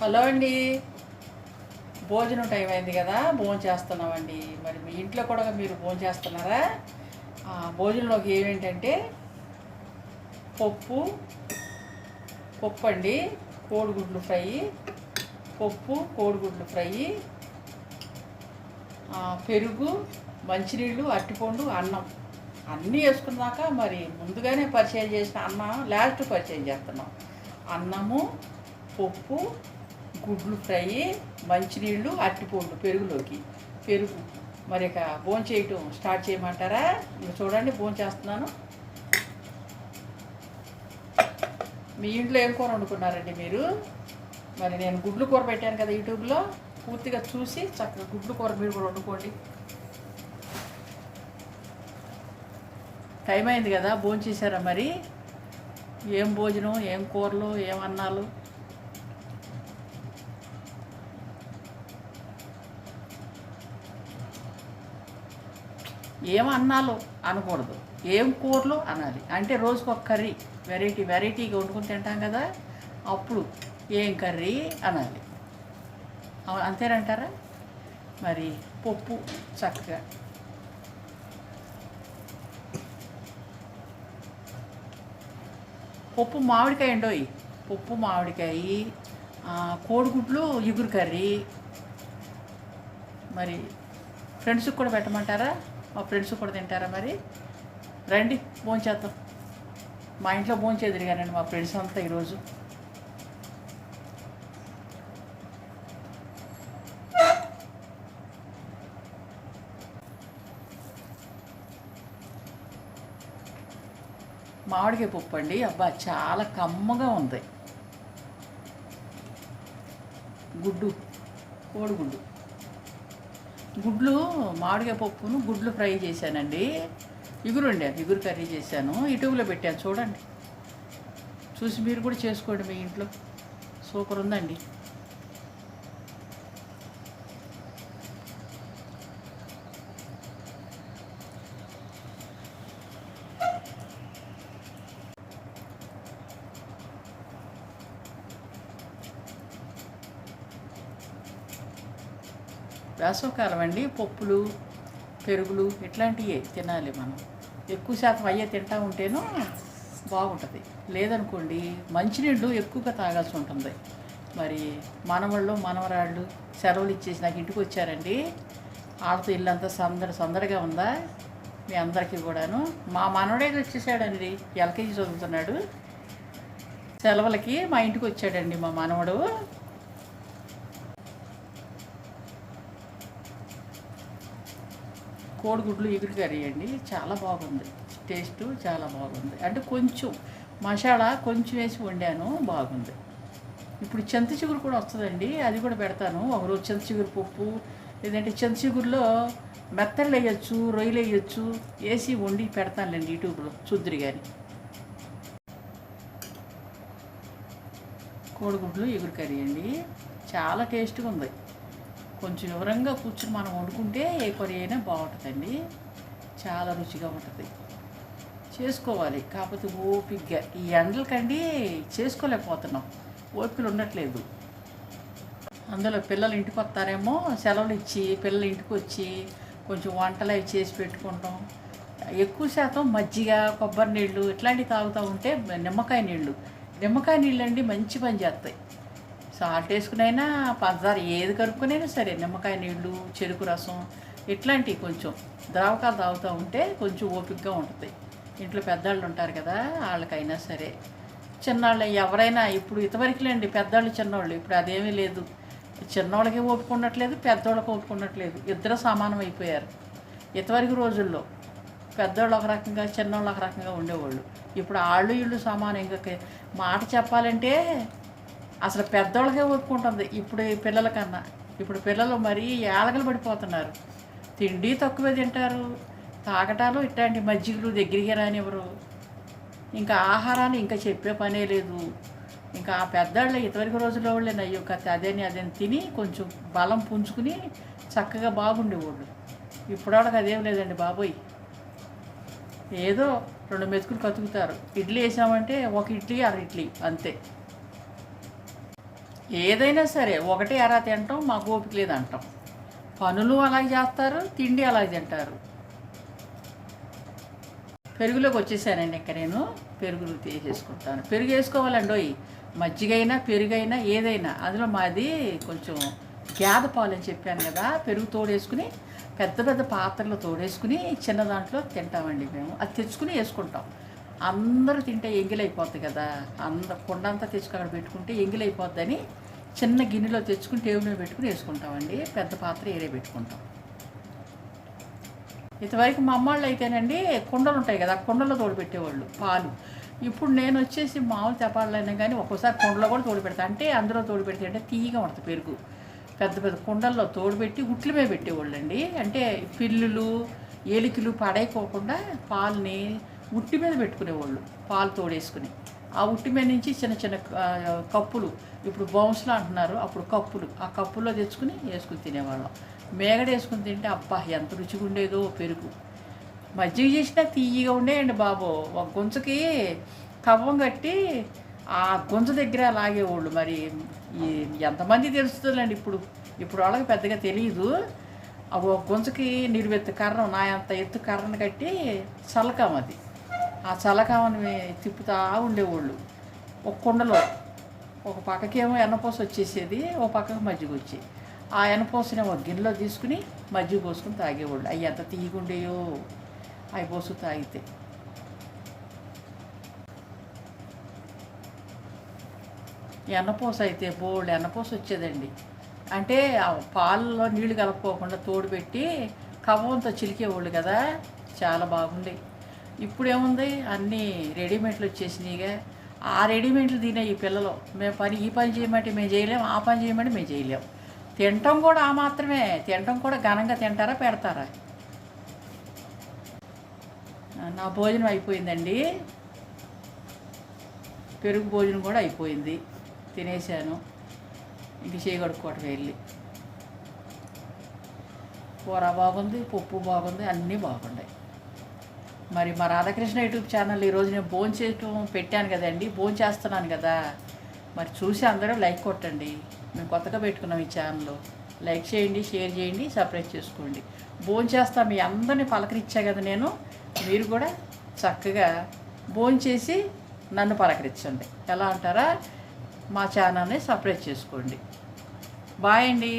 Hello అండి. భోజనం time అయింది కదా భోజనం చేస్తున్నామండి. మరి మీ ఇంట్లో కూడా మీరు భోజనం చేస్తున్నారా? భోజనంలోకి ఏమేంటంటే పప్పు పప్పు అండి కోడిగుడ్లు ఫ్రై పప్పు కోడిగుడ్లు ఫ్రై పెరుగు మంచినీళ్ళు అట్టిపండు అన్నం. అన్నీ వేసుకున్నాక మరి ముందుగానే పరిచయం చేసిన అన్నం లాస్ట్ పరిచయం చేస్తున్నాం. అన్నము పప్పు గుడ్లు ఫ్రై మంచినీళ్ళు అట్టిపోండు పెరుగులోకి. పెరుగు. మరి ఇక భోజనం చేయటం స్టార్ట్ చేయమంటారా? చూడండి భోజనం చేస్తున్నాను. మీ ఇంట్లో ఏం కూర వండుకున్నారండి మీరు? మరి నేను గుడ్లు కూర పెట్టాను కదా యూట్యూబ్లో. పూర్తిగా చూసి చక్కగా గుడ్లు కూర మీరు కూడా వండుకోండి. టైం అయింది కదా భోజనం చేశారా మరి? ఏం భోజనం ఏం కూరలు ఏం అన్నాలు? ఏం అనకూడదు. ఏం కూరలు అనాలి. అంటే రోజుకు ఒక కర్రీ వెరైటీ వెరైటీగా వండుకుని తింటాం కదా అప్పుడు ఏం కర్రీ అనాలి. అంతేనంటారా? మరి పప్పు చక్కగా. పప్పు మామిడికాయ అండోయ్ పప్పు మామిడికాయ కోడిగుడ్లు ఇగురు కర్రీ. మరి ఫ్రెండ్స్కి కూడా పెట్టమంటారా? మా ఫ్రెండ్స్ కూడా తింటారా మరి? రండి భోంచేద్దాం మా ఇంట్లో భోంచేది కానీ మా ఫ్రెండ్స్ అంతా ఈరోజు. మామిడికాయ పప్పు అండి. అబ్బా చాలా కమ్మగా ఉంది. గుడ్డు కోడిగుడ్డు. గుడ్లు మామిడికాయ పప్పును గుడ్లు ఫ్రై చేశానండి. ఇగురు వండాను ఇగురు కర్రీ చేశాను. యూట్యూబ్లో పెట్టాను చూడండి. చూసి మీరు కూడా చేసుకోండి మీ ఇంట్లో. సూపర్ ఉందండి. వేసవకాలం అండి పప్పులు పెరుగులు ఇట్లాంటివే తినాలి మనం. ఎక్కువ శాతం అయ్యే తింటా ఉంటేనూ బాగుంటుంది. లేదనుకోండి మంచినీళ్ళు ఎక్కువగా తాగాల్సి ఉంటుంది. మరి మనవాళ్ళు మనవరాళ్ళు సెలవులు ఇచ్చేసి నాకు ఇంటికి వచ్చారండి. వాళ్ళతో ఇల్లంతా సందడి సందడిగా ఉందా? మీ అందరికీ కూడాను. మా మనవడే వచ్చేసాడండి ఎల్కేజీ చదువుతున్నాడు. సెలవులకి మా ఇంటికి వచ్చాడండి మా మనవడు. కోడిగుడ్లు ఎగురు కర్రీ అండి. చాలా బాగుంది. టేస్ట్ చాలా బాగుంది. అంటే కొంచెం మసాలా కొంచెం వేసి వండాను బాగుంది. ఇప్పుడు చింత చిగురు కూడా వస్తుందండి. అది కూడా పెడతాను. ఒకరోజు చింత చిగురు పప్పు లేదంటే చింత చిగురులో మెత్తలు వేయచ్చు రొయ్యలు వేయచ్చు వేసి వండి పెడతానులేండి యూట్యూబ్లో చూద్దరి కానీ కోడిగుడ్లు ఎగురు కర్రీ అండి. చాలా టేస్ట్గా ఉంది. కొంచెం వివరంగా కూర్చుని మనం వండుకుంటే ఏ కూర అయినా బాగుంటుందండి. చాలా రుచిగా ఉంటుంది. చేసుకోవాలి. కాకపోతే ఓపికగా ఈ ఎండలకండి చేసుకోలేకపోతున్నాం. ఓపికలు ఉండట్లేదు అందులో పిల్లలు ఇంటికి వస్తారేమో సెలవులు ఇచ్చి పిల్లలు ఇంటికి వచ్చి కొంచెం వంటలు అవి చేసి పెట్టుకుంటాం. ఎక్కువ శాతం మజ్జిగ కొబ్బరి నీళ్ళు ఇట్లాంటివి తాగుతూ ఉంటే నిమ్మకాయ నీళ్ళు. నిమ్మకాయ నీళ్ళు అండి మంచి పని చేస్తాయి. సాల్ట్ వేసుకునైనా పంచదార ఏది కలుపుకునైనా సరే నిమ్మకాయ నీళ్ళు చెరుకు రసం ఇట్లాంటివి కొంచెం ద్రావకాలు తాగుతూ ఉంటే కొంచెం ఓపికగా ఉంటుంది. ఇంట్లో పెద్దవాళ్ళు ఉంటారు కదా వాళ్ళకైనా సరే. చిన్నవాళ్ళు ఎవరైనా ఇప్పుడు ఇంతవరకులేండి పెద్దవాళ్ళు చిన్నవాళ్ళు ఇప్పుడు అదేమీ లేదు. చిన్నవాళ్ళకి ఓపిక పెద్దవాళ్ళకి ఓపిక ఇద్దరు సమానం అయిపోయారు. ఇంతవరకు రోజుల్లో పెద్దవాళ్ళు ఒక రకంగా చిన్నవాళ్ళు ఒక రకంగా ఉండేవాళ్ళు. ఇప్పుడు వాళ్ళు వీళ్ళు సమానం. ఇంకా మాట చెప్పాలంటే అసలు పెద్దవాళ్ళకే ఒప్పుకుంటుంది ఇప్పుడు పిల్లలకన్నా పిల్లల కన్నా. ఇప్పుడు పిల్లలు మరీ ఏలగలు పడిపోతున్నారు. తిండి తక్కువే తింటారు. తాగటాలు ఇట్లాంటి మజ్జిగలు దగ్గరికి రానివ్వరు. ఇంకా ఆహారాన్ని ఇంకా చెప్పే పనే లేదు. ఇంకా ఆ పెద్దవాళ్ళు ఇంతవరకు రోజుల్లో వాళ్ళే అయ్యో కథ అదేని అదేని తిని కొంచెం బలం పుంజుకుని చక్కగా బాగుండేవాళ్ళు. ఇప్పుడు వాళ్ళకి అదేం లేదండి బాబోయ్. ఏదో రెండు మెతుకులు కతుకుతారు. ఇడ్లీ వేసామంటే ఒక ఇడ్లీ అర ఇడ్లీ అంతే. ఏదైనా సరే ఒకటి ఎరా తింటాం మాకు ఓపిక లేదు అంటాం పనులు అలాగే చేస్తారు తిండి అలాగే తింటారు. పెరుగులోకి వచ్చేసానండి ఇక్కడ నేను. పెరుగులు తీసేసుకుంటాను. పెరుగు వేసుకోవాలండి ఓయ్. మజ్జిగైనా పెరుగైనా ఏదైనా. అందులో మాది కొంచెం గ్యాద పాలు అని చెప్పాను కదా పెరుగు తోడేసుకుని పెద్ద పెద్ద పాత్రలో తోడేసుకుని చిన్న దాంట్లో తింటామండి మేము. అది తెచ్చుకుని వేసుకుంటాం. అందరూ తింటే ఎంగిలైపోద్ది కదా. అందరు కొండంతా తెచ్చుకు అక్కడ పెట్టుకుంటే ఎంగిలైపోద్దని చిన్న గిన్నెలో తెచ్చుకుని టేబుల్ మీద పెట్టుకుని వేసుకుంటామండి. పెద్ద పాత్ర ఏరే పెట్టుకుంటాం. ఇంతవరకు మా అమ్మాళ్ళు అయితేనండి కుండలు ఉంటాయి కదా కుండలో తోడుపెట్టేవాళ్ళు పాలు. ఇప్పుడు నేను వచ్చేసి మామూలు తెపాలైనా కానీ ఒక్కోసారి కుండలో కూడా తోడుపెడతా. అంటే అందులో తోడుపెడితే అంటే తీయగా ఉంటుంది పెరుగు. పెద్ద పెద్ద కుండల్లో తోడుపెట్టి ఉట్ల మీద పెట్టేవాళ్ళు అండి అంటే పిల్లులు ఏలికలు పడైపోకుండా పాలని ఉట్టి మీద పెట్టుకునేవాళ్ళు పాలు తోడేసుకుని. ఆ ఉట్టి మీద నుంచి చిన్న చిన్న కప్పులు ఇప్పుడు బౌన్స్లో అంటున్నారు అప్పుడు కప్పులు. ఆ కప్పుల్లో తెచ్చుకుని వేసుకుని తినేవాళ్ళం. మేగడ వేసుకుని తింటే అబ్బా ఎంత రుచిగా ఉండేదో పెరుగు. మజ్జిగ చేసినా తీయగా ఉండేయండి బాబు. ఒక గుంజకి కవ్వం కట్టి ఆ గుంజ దగ్గర లాగేవాళ్ళు. మరి ఈ ఎంతమంది తెలుస్తుందండి ఇప్పుడు? ఇప్పుడు వాళ్ళకి పెద్దగా తెలియదు ఆ ఒక గుంజకి నిలువెత్తు కర్రం నా అంత ఎత్తు కర్రను కట్టి చల్లకం అది. ఆ చలకామని తిప్పుతా ఉండేవాళ్ళు. ఒక కుండలో ఒక పక్కకేమో ఎన్నపోస వచ్చేసేది ఒక పక్కకు మజ్జిగ వచ్చి ఆ ఎన్నపోసని ఒక గిన్నెలో తీసుకుని మజ్జిగ పోసుకుని తాగేవాళ్ళు. అవి ఎంత తీయగుండేయో అవి పోసు తాగితే. ఎన్నపోస అయితే బోల్డ్ ఎన్నపోస వచ్చేదండి. అంటే ఆ పాలలో నీళ్ళు కలుపుకోకుండా తోడు పెట్టి కవ్వంతో చిలికేవాళ్ళు కదా చాలా బాగుండేవి. ఇప్పుడు ఏముంది అన్నీ రెడీమేడ్లు వచ్చేసినాయిగా. ఆ రెడీమేడ్లు తినే ఈ పిల్లలు మేము పని ఈ పని చేయమంటే మేము చేయలేము ఆ పని చేయమంటే మేము చేయలేం. తినటం కూడా ఆ మాత్రమే తినటం కూడా ఘనంగా తింటారా పెడతారా? నా భోజనం అయిపోయిందండి. పెరుగు భోజనం కూడా అయిపోయింది. తినేసాను ఇంక చేయగడుక్కోవటం వెళ్ళి. కూర బాగుంది పప్పు బాగుంది అన్నీ బాగున్నాయి. మరి మా రాధాకృష్ణ యూట్యూబ్ ఛానల్ ఈరోజు నేను భోజనం చేయటం పెట్టాను కదండి భోజనం చేస్తున్నాను కదా. మరి చూసి అందరూ లైక్ కొట్టండి. మేము కొత్తగా పెట్టుకున్నాం ఈ ఛానల్. లైక్ చేయండి షేర్ చేయండి సబ్స్క్రైబ్ చేసుకోండి. భోజనం చేస్తా మీ అందరిని పలకరించా కదా నేను. మీరు కూడా చక్కగా భోజనం చేసి నన్ను పలకరించండి. ఎలా అంటారా? మా ఛానల్ని సపరేట్ చేసుకోండి. బాయ్ అండి.